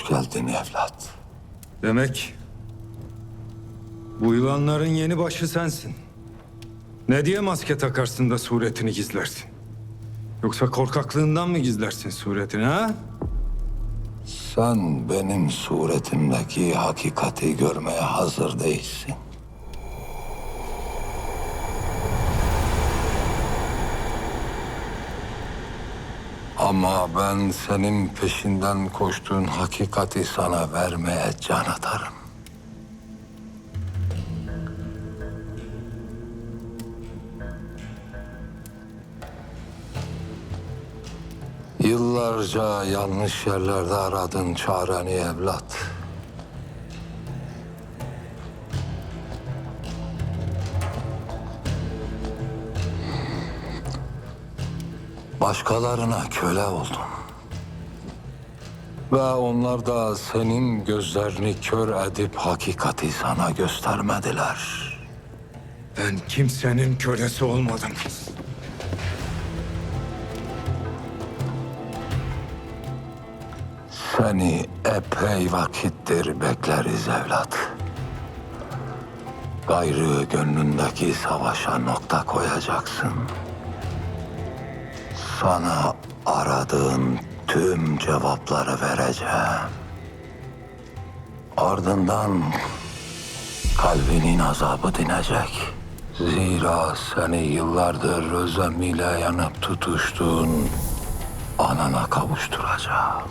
Hoş geldin evlat. Demek bu yılanların yeni başı sensin. Ne diye maske takarsın da suretini gizlersin? Yoksa korkaklığından mı gizlersin suretini ha? Sen benim suretimdeki hakikati görmeye hazır değilsin. Ama ben senin peşinden koştuğun hakikati sana vermeye can atarım. Yıllarca yanlış yerlerde aradın çareni evlat. Başkalarına köle oldun. Ve onlar da senin gözlerini kör edip hakikati sana göstermediler. Ben kimsenin kölesi olmadım. Seni epey vakittir bekleriz evlat. Gayrı gönlündeki savaşa nokta koyacaksın. Sana aradığın tüm cevapları vereceğim. Ardından kalbinin azabı dinecek. Zira seni yıllardır özlemiyle yanıp tutuştuğun anana kavuşturacağım.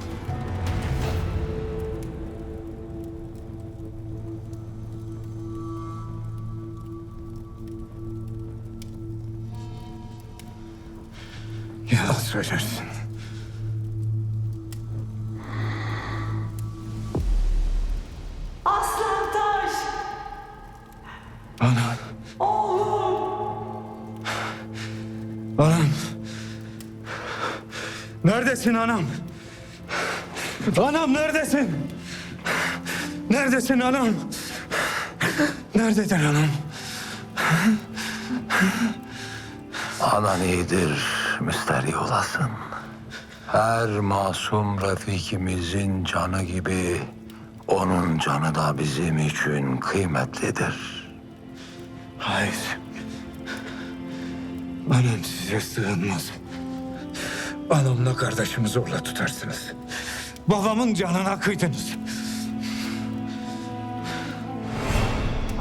Söylersin. Aslan Taş! Anam. Oğlum. Anam. Neredesin anam? Anam neredesin? Neredesin anam? Nerededir anam? Anan iyidir, müsterih olasın. Her masum refikimizin canı gibi onun canı da bizim için kıymetlidir. Hayır. Anam size sığınmaz. Anamla kardeşimi zorla tutarsınız. Babamın canına kıydınız.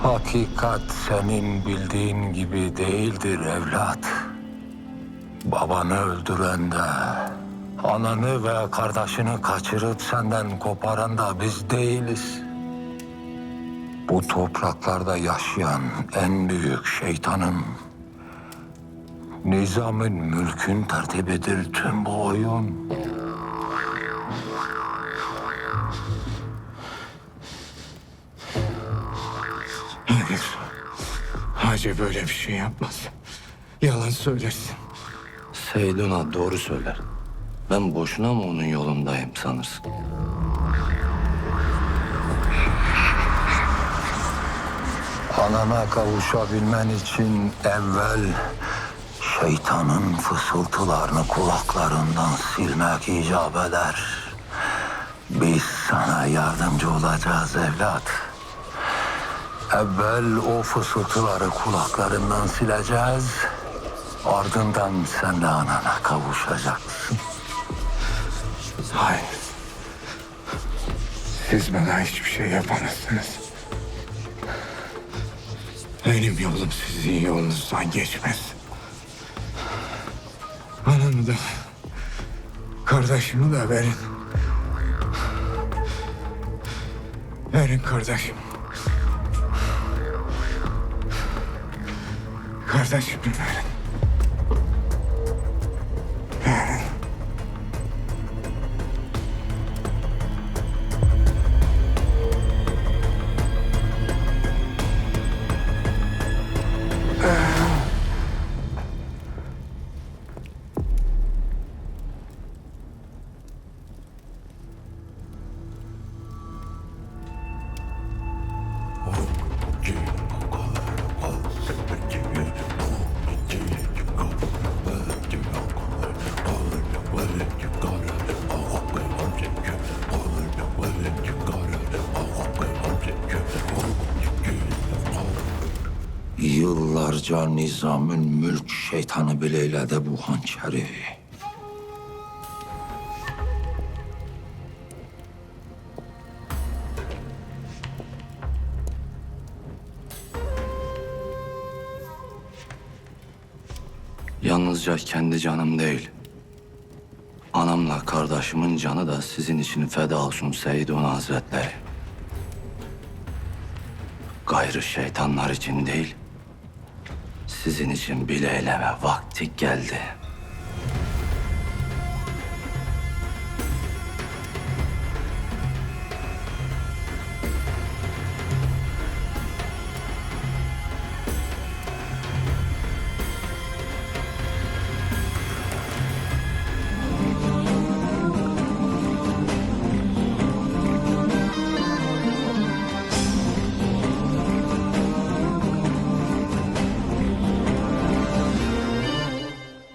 Hakikat senin bildiğin gibi değildir evlat. Babanı öldüren de, ananı ve kardeşini kaçırıp senden koparan da biz değiliz. Bu topraklarda yaşayan en büyük şeytanın, nizamın mülkün tertibidir tüm bu oyun. Hayır. Hacı böyle bir şey yapmaz. Yalan söylersin. Seyduna doğru söyler. Ben boşuna mı onun yolundayım sanırsın? Anana kavuşabilmen için evvel şeytanın fısıltılarını kulaklarından silmek icap eder. Biz sana yardımcı olacağız evlat. Evvel o fısıltıları kulaklarından sileceğiz. Ardından sen de anana kavuşacaksın. Hayır. Siz bana hiçbir şey yapamazsınız. Benim yolum sizin yolunuzdan geçmez. Anamı da, kardeşimi de verin. Verin kardeşim. Kardeşimi. Verin. Qacar Nizamın mülk şeytanı belə elədi bu hançəri. Yalnızca kendi canım değil. Anamla kardeşimin canı da sizin için feda olsun Seyyidun Hazretleri. Gayrı şeytanlar için değil, sizin için bile eyleme vakti geldi.